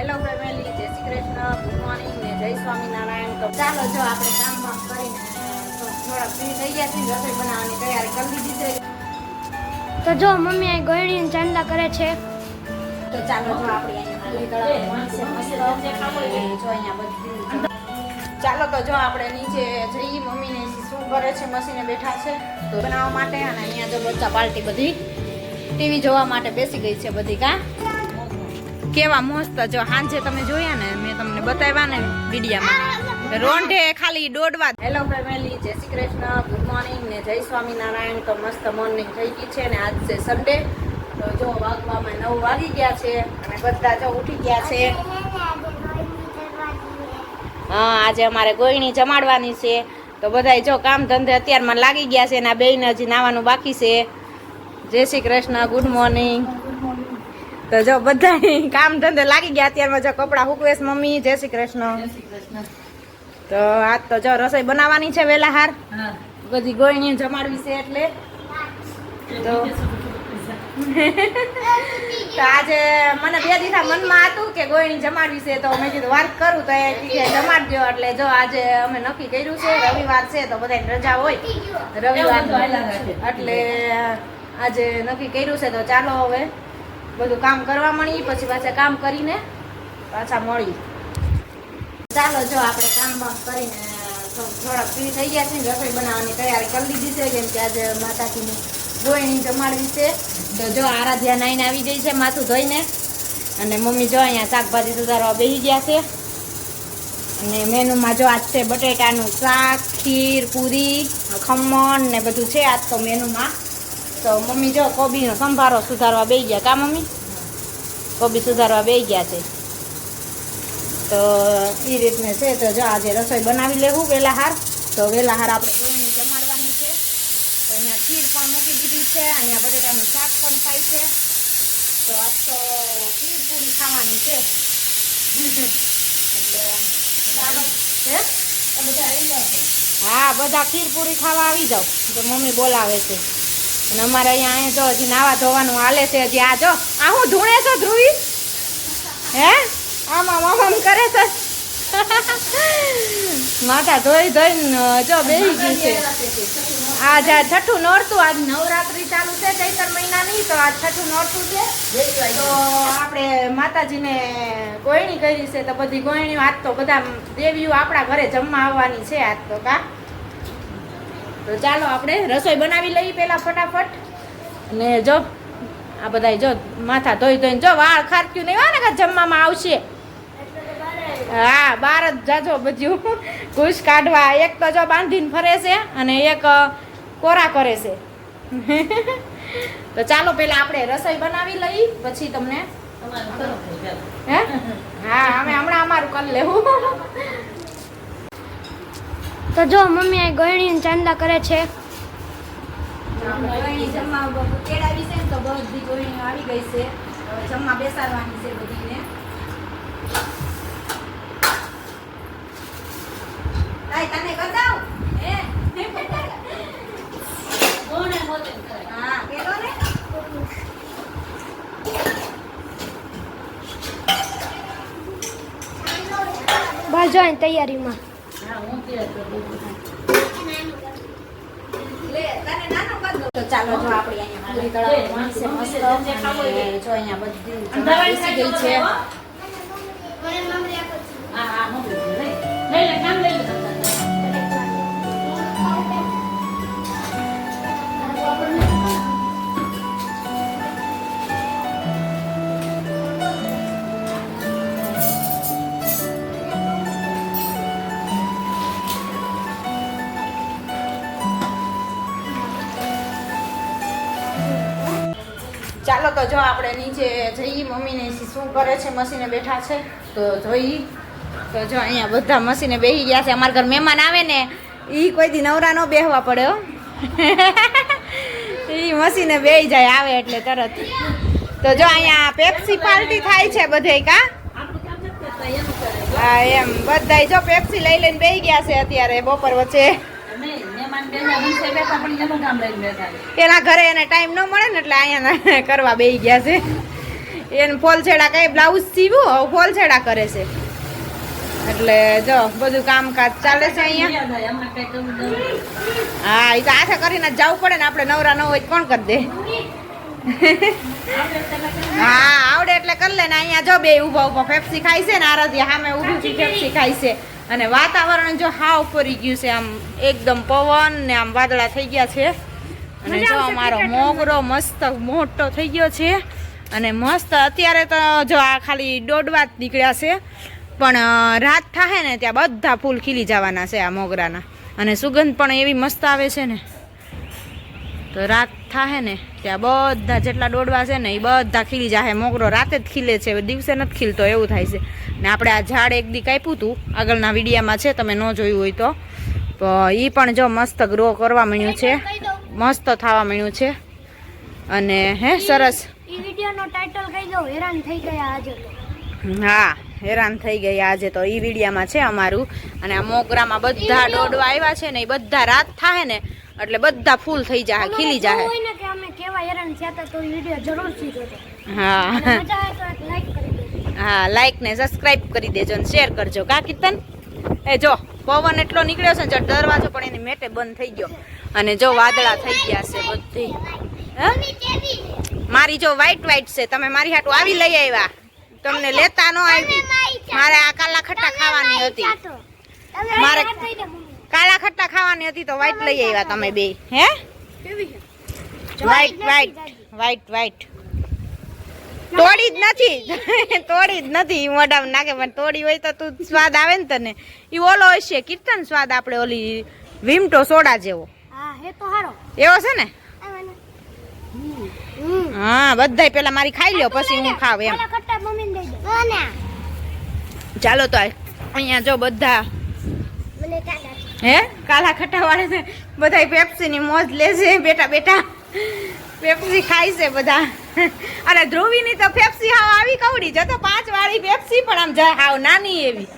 Hello family જય Shri Krishna. Good morning ને જય સ્વામિનારાયણ. તો ચાલો જો આપણે કામ કરીને તો થોડા ફ્રી થઈ ગયા છીએ. રસોઈ બનાવવાની તૈયારી કરી દીધી છે. તો જો મમ્મી અહીં ગળણી ચાંદા કરે છે. તો ચાલો જો આપણે ચાલો તો જો આપણે નીચે જઈએ મમ્મીને શું કરે છે મશીને બેઠા છે. તો બનાવવા માટે અને અહીંયા જો બચ્ચા પાર્ટી બધી ટીવી જોવા માટે બેસી ગઈ છે બધી કા? કેવા મસ્ત જો સાંજે તમે જોયા ને, મેં તમને બતાવ્યા ને વિડીયામાં. રોંઢે ખાલી દોડવા. હેલો ફેમિલી જય શ્રી કૃષ્ણ. ગુડ મોર્નિંગ ને જય સ્વામિનારાયણ. તો મસ્ત મોર્નિંગ થઈ ગઈ છે ને આજ છે સન્ડે તો જો વાગવામાં નવ વાગી ગયા છે અને બધા જો ઉઠી ગયા છે. હા, આજે અમારે ગોયણી જમાડવાની છે. તો બધાય જો કામ ધંધે અત્યારમાં લાગી ગયા છે અને આ બેન હજી નાવાનું બાકી છે. જય શ્રી કૃષ્ણ. ગુડ મોર્નિંગ તો જો બધા કામ ધંધે લાગી ગયા અત્યારમાં જો કપડાં હુકવેશ મમ્મી. જય શ્રી કૃષ્ણ. તો આજ તો જો રસોઈ બનાવવાની છે વેલા હાર બધી ગોયણી જમાડવી છે એટલે. તો તો આજે મને બે દીધા મનમાં હતું કે ગોયણી જમાડવી છે તો મેં કીધું વાત કરું તો એ જમાડજો. એટલે જો આજે અમે નક્કી કર્યું છે રવિવાર છે તો બધાને રજા હોય. રવિવાર એટલે આજે નક્કી કર્યું છે તો ચાલો હવે બધું કામ કરવા મળીએ પછી પાછા કામ કરીને પાછા મળીએ ચાલો જો આપણે કામ બામ કરીને થોડાક થોડા ફ્રી થઈ ગયા છે ને, રસોઈ બનાવવાની તૈયારી કરી દીધી છે, કેમ કે આજે માતાજીની ગોયણી જમાડવી છે. તો જો આરાધ્યા નાઈને આવી ગઈ છે માથું ધોઈને. અને મમ્મી જો અહીંયા શાકભાજી સુધારવા બેસી ગયા છે. અને મેનુમાં જો આજ છે બટેટાનું શાક, ખીર, પૂરી, ખમણ ને બધું છે આજ તો મેનુમાં. તો મમ્મી જો કોબીનો સંભારો સુધારવા બે ગયા કા મમ્મી? કોબી સુધારવા બે ગયા છે. તો એ રીતને છે તો જો આજે રસોઈ બનાવી લેવું વેલાહાર. તો વેલા હાર આપણે ગોળણી જમાડવાની છે. તો અહીંયા ખીર પણ મૂકી દીધી છે. અહીંયા બટેટાનું શાક પણ થાય છે. તો આજ તો ખીર પૂરી ખાવાની છે. એટલે હા બધા ખીર પૂરી ખાવા આવી જાઓ. તો મમ્મી બોલાવે છે. અને અમારે અહીંયા અહીંયા જો હજી નાવા ધોવાનું હાલે છે, હજી આ જો. આ હું ધૂણે છો, ધ્રુવી? હે? આમાં આમ કરે છે. માથા ધોઈ ધોઈને જો બેસી ગઈ છે. આજ આ છઠ્ઠું નોરતું, આજ નવરાત્રી ચાલુ છે, ચૈતર મહિનાની, તો આજ છઠ્ઠું નોરતું છે. તો આપણે માતાજીને ગોયણી કરી છે, તો બધી ગોયણીઓ, આજ તો બધા દેવીઓ આપણા ઘરે જમવા આવવાની છે, આજ તો કા. તો ચાલો આપણે રસોઈ બનાવી લઈએ પહેલાં ફટાફટ. અને જો આ બધા જો માથા ધોઈ ધોઈને જો વાળ ખારક્યું નહીં હોય ને કે જમવામાં આવશે. હા બાર જ જાજો બધું. ઘૂસ કાઢવા. એક તો જો બાંધીને ફરે છે અને એક કોરા કરે છે. તો ચાલો પહેલા આપણે રસોઈ બનાવી લઈ પછી તમને હે? હા અમે હમણાં અમારું કરી લેવું. તો જો મમ્મી આ ગળણી ચાંદલા કરે છે. બસ જો તૈયારીમાં. તો ચાલો જો આપણે અહીંયા મસ્ત જો અહીંયા બધી ગઈ છે. તો જો આપણે નીચે જઈએ મમ્મીને શું કરે છે, મશીને બેઠા છે, તો જોઈ. તો જો અહીંયા બધા મશીને બેસી ગયા છે. અમારા ઘર મહેમાન આવે ને એ કોઈ દી નવરા ન બેહવા પડ્યો એ મશીને બેહી જાય, આવે એટલે તરત. તો જો અહીંયા પેપ્સી પાર્ટી થાય છે બધે કા હા? એમ. બધાય જો પેપ્સી લઈ લઈને બેહી ગયા છે અત્યારે બપોર વચ્ચે. એના ઘરે એને ટાઈમ ન મળે ને એટલે અહીંયા કરવા બેસી ગયા છે. એને ફોલછેડા કઈ બ્લાઉઝ સીવું ફોલછેડા કરે છે. એટલે જો, બધું કામકાજ ચાલે છે અહીંયા. હા એ તો આથા કરીને જવું પડે ને, આપણે નવરા ન હોય કોણ કરી દે? હા, આવડે એટલે કરી લે ને, અહીંયા જો બે ઊભા ઊભા ફેફસી ખાય છે ને આરાધી સામે ઊભી ફેફસી ખાય છે. અને વાતાવરણ જો હાવ ફરી ગયું છે આમ એકદમ પવન ને આમ વાદળા થઈ ગયા છે. અને જો અમારો મોગરો મસ્ત મોટો થઈ ગયો છે અને મસ્ત અત્યારે તો જો આ ખાલી દોડવા જ નીકળ્યા છે પણ રાત થાય ને ત્યાં બધા ફૂલ ખીલી જવાના છે આ મોગરાના. અને સુગંધ પણ એવી મસ્ત આવે છે ને. તો રાત થાય ને ત્યાં બધા જેટલા દોડવા છે ને એ બધા ખીલી જાય મોગરો રાતે જ ખીલે છે દિવસે નથી ખીલતો એવું થાય છે. ને આપણે આ ઝાડ એક દી કાપ્યું હતું આગળના વિડીયામાં છે તમે ન જોયું હોય તો. એ પણ જો મસ્ત ગ્રો કરવા માંડ્યું છે. મસ્ત થવા માંડ્યું છે. અને હે સરસ. હેરાન થઈ ગયા હા હેરાન થઈ ગઈ આજે તો. એ વિડીયામાં છે અમારું. અને આ મોગરામાં બધા દોડવા આવ્યા છે ને એ બધા રાત થાય ને એટલે બધા ફૂલ થઈ જાય ખીલી જાય હા. લાઈક ને સબસ્ક્રાઇબ કરી દેજો ને શેર કરજો. કા કીર્તન? એ જો પવન એટલો નીકળ્યો છે ને જો દરવાજો પણ એની મેટે બંધ થઈ ગયો. અને જો વાદળા થઈ ગયા છે બધી? મારી જો વ્હાઈટ વ્હાઈટ છે. તમે મારી હાટુ આવી લઈ આવ્યા. તમને લેતા ન આવી મારે આ કાલા ખટ્ટા ખાવાની હતી. મારે કાલા ખટ્ટા ખાવાની હતી તો વ્હાઈટ લઈ આવ્યા તમે બે. હે? વ્હાઈટ વ્હાઈટ વ્હાઈટ વ્હાઈટ તોડી જ નથી. તોડી જ નથી. મોઢામાં નાખે પણ તોડી હોય તો તું સ્વાદ આવે ને તને. એ ઓલો હશે કીર્તન સ્વાદ આપણે ઓલી વિમટો સોડા જેવો. એવો છે ને? હા બધાય પેલા મારી ખાઈ લ્યો પછી હું ખાવ એમ. ચાલો તો અહીંયા જો બધા હે? કાલા ખટ્ટા વાળે બધા પેપ્સી ની મોજ લે છે બેટા બેટા. પેપ્સી ખાય છે બધા. અરે ધ્રુવીની તો પેપ્સી હાવ આવી કવડી. જતો પાંચ વાળી પેપ્સી પણ આમ જાય હાવ નાની એવી.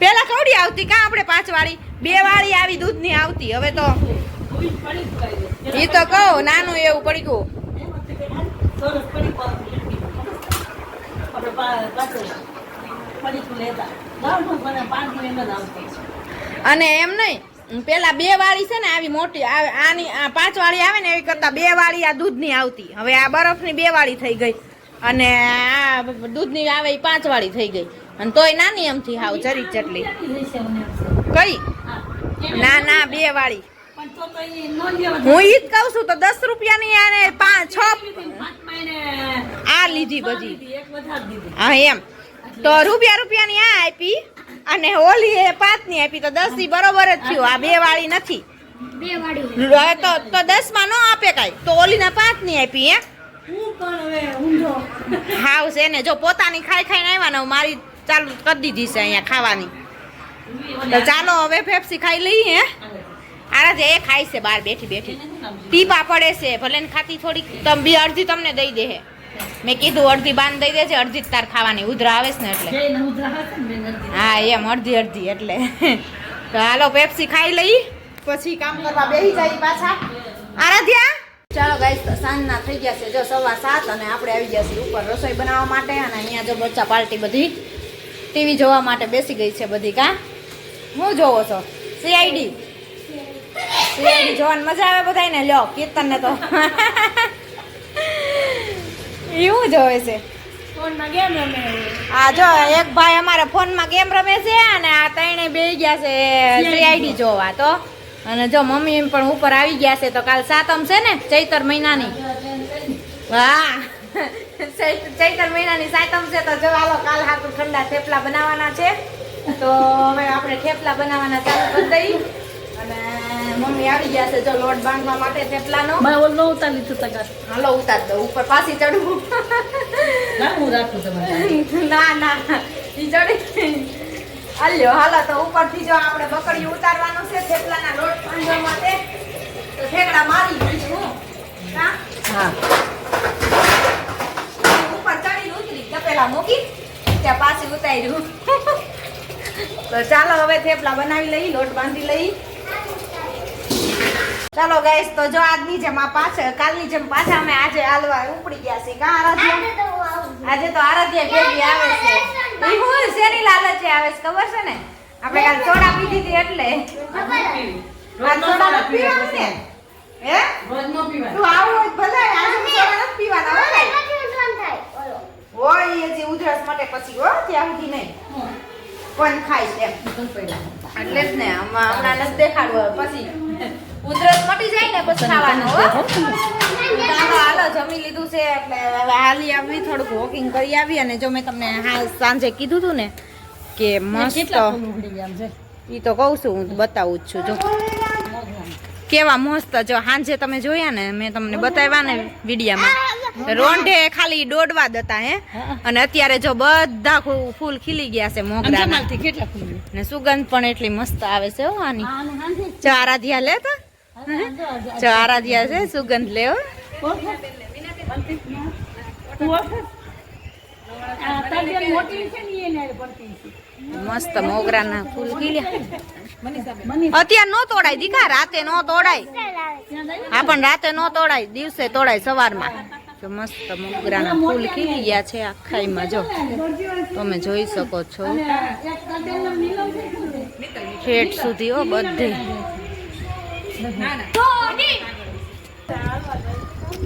પેલા કવડી આવતી, કાં આપણે પાંચ વાળી બે વાળી આવી દૂધની આવતી. હવે તો એ તો કહું, નાનું એવું પડી ગયું. અને એમ નહીં પેલા બે વાળી છે ને આવી મોટી આની આ પાંચ વાળી આવે ને એવી કરતા બે વાળી આ દૂધની આવતી. હવે આ બરફની બે વાળી થઈ ગઈ. અને આ દૂધની આવે એ પાંચ વાળી થઈ ગઈ. અને તોય નાની એમથી હાવ ચરી ચટલી. કઈ? ના ના બે વાળી. હું ઈ જ કહું છું તો દસ રૂપિયાની આને પાંચ છ આ લીધી બધી. હા એમ. તો રૂપિયા રૂપિયાની આ આપી અને ઓલી એ પાંચની આપી તો દસની બરોબર જ થયું. આ બે વાળી નથી. તો તો દસમાં ન આપે કાંઈ. તો ઓલી ને પાંચની આપી હે હાવ છે ને. જો પોતાની ખાઈ ખાઈને આવ્યા ને મારી ચાલુ કરી દીધી છે અહીંયા ખાવાની. તો ચાલો હવે ફેફસી ખાઈ લઈએ હે? આરાધે એ ખાય છે બહાર બેઠી બેઠી. ટીપા પડે છે. ભલે ખાતી થોડીક તમ બી અડધી તમને દઈ દે મેં કીધું અડધી બાન દઈ દેજે અડધી જ તાર ખાવાની. ઉધરા આવે છે ને એટલે. હા એમ અડધી અડધી એટલે. તો હાલો પેપ્સી ખાઈ લઈ. પછી કામ કરવા બેસી જાય પાછા. આરાધ્યા? ચાલો ગાઈસ તો સાંજના થઈ ગયા છે જો સવા સાત અને આપણે આવી ગયા છીએ ઉપર રસોઈ બનાવવા માટે અને અહીંયા જો બચ્ચા પાર્ટી બધી ટીવી જોવા માટે બેસી ગઈ છે બધી કા? હું જોવો છો? સીઆઈડી સીઆઈડી જોવાની મજા આવે બધાને લ્યો કીર્તન ને તો. એવું જોવે છે. આ જો એક ભાઈ અમારા ફોનમાં ગેમ રમે છે અને આ ત્રણે બે ગયા છે સીઆઈડી જોવા. તો? અને જો મમ્મી પણ ઉપર આવી ગયા છે તો કાલ સાતમ છે ને ચૈતર મહિનાની. હા ચૈતર મહિનાની સાતમ છે તો જો હાલો કાલ હાથું ઠંડા થેપલા બનાવવાના છે. તો હવે આપણે થેપલા બનાવવાના ચાલુ કરી દઈ અને મમ્મી આવી ગયા છે જો લોટ બાંધવા માટે થેપલાનો હાલો ઉતાર દો ઉપર પાછી ચડવું. ના ના ઈ ચડી. હાલ્યો હાલો તો ઉપરથી જો આપણે બકડી ઉતારવાનું છે થેપલાના લોટ બાંધવા માટે તો ઠેકડા મારી દઈશું હું. હા? ઉપર ચડી ઉતરી તપેલા મૂકી ત્યાં પાછી ઉતાર્યું તો ચાલો હવે થેપલા બનાવી લઈ લોટ બાંધી લઈ. ચાલો ગાઈસ તો જો આજની જેમ આ પાછળ કાલની જેમ પાછા અમે આજે હાલવા ઉપડી ગયા છે કા આરાધ્યા? આજે તો આરાધ્યા ભેગી આવે છે. એ હું શેની લાલચે આવે છે ખબર છે ને? આપણે કાલ સોડા પીધી હતી એટલે. આજ સોડા પીવાનું ને? હે? રોજ નો પીવાય તું આવું હોય ભલે આજે સોડા નથી પીવાના હોય ઓય એ જે ઉધરસ માટે પછી હો ત્યાં સુધી નહીં. કોણ ખાય છે. એટલે જ ને આમાં હમણાં નથી દેખાડવું પછી ઉધરસ મટી જાય ને પછી ખાવાનું હાલો જમી લીધું છે એટલે હાલી આવી થોડુંક વોકિંગ કરી આવી અને જો મેં તમને હા સાંજે કીધું હતું ને કે મસ્ત ઈ તો કહું છું હું બતાવું જ છું જો. કેવા મસ્ત જો સાંજે તમે જોયા ને મેં તમને બતાવ્યા ને વિડીયામાં. રોંઢે ખાલી દોડવા દતા હે? અને અત્યારે જો બધા ફૂલ ખીલી ગયા છે ગયા? ને સુગંધ પણ એટલી મસ્ત આવે છે હો આની. જો આરાધ્યા લે તો. છે. જો આરાધ્યા છે સુગંધ લેવો મસ્ત મોગરા ને ફૂલ ખીલ્યા. અત્યારે નો તોડાય દીકા રાતે નો તોડાય. હા પણ રાતે નો તોડાય દિવસે તોડાય સવારમાં. જો મસ્ત મોગરાના ફૂલ ખીલી ગયા છે આખાઈમાં, જો. તમે જોઈ શકો છો? ઠેઠ સુધી, હો, બધે.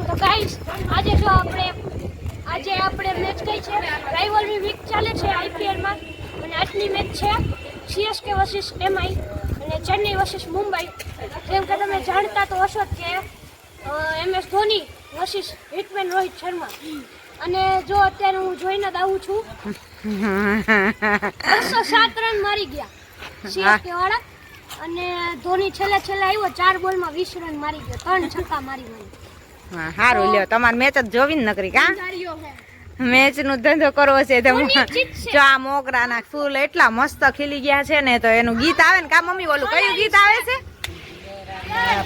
તો ગાઈસ આજે જો આપણે આજે આપણે મેચ કઈ છે. રાઇવલરી વીક ચાલે છે આઈપીએલમાં અને આજની મેચ છે સીએસકે વર્સિસ એમઆઈ અને ચેન્નઈ વર્સિસ મુંબઈ. જેમ કે તમે જાણતા તો હશો કે M S Dhoni versus hitman Rohit Sharma. અને જો અત્યારે હું જોઈને જ આવું છું બસો સાત રન મારી ગયા સીએસકે વાળા. અને ધોની છેલ્લે છેલ્લે આવ્યો ચાર બોલમાં વીસ રન મારી ગયો ત્રણ છક્કા મારી મને. હા સારું લ્યો તમારે મેચ જ જોવી ને નકરી કા? મેચનું ધંધો કરવો છે તો જો આ મોગરાના ફૂલ એટલા મસ્ત ખીલી ગયા છે ને તો એનું ગીત આવે ને કા મમ્મી ઓલું કયું ગીત આવે છે?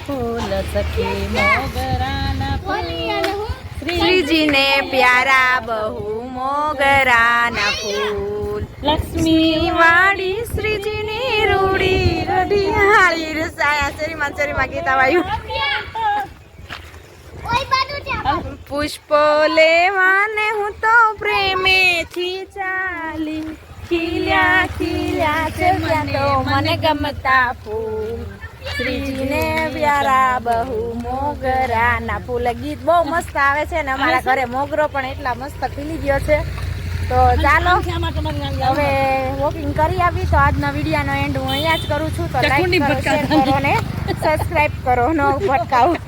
ફૂલ સખી હું શ્રીજીને પ્યારા બહુ મોગરાના ફૂલ. લક્ષ્મી વાડી શ્રીજીની રૂડી રઢિયાળી રસાયા. શરીમાં શરીમાં ગીતા બાજુ પુષ્પો લેવાને હું તો પ્રેમેથી ચાલી. ખીલ્યા ખીલ્યા છે મને ગમતા ફૂલ. શ્રીજીને પ્યારા બહુ મોગરાના ફૂલ ગીત બહુ મસ્ત આવે છે ને અમારા ઘરે મોગરો પણ એટલા મસ્ત ખીલી ગયો છે. તો ચાલો હવે વોકિંગ કરી આવી તો આજના વિડીયોનો એન્ડ હું અહીંયા જ કરું છું. તો લાઈક કરો શેર કરો ને સબસ્ક્રાઇબ કરો નો ભટકાવું.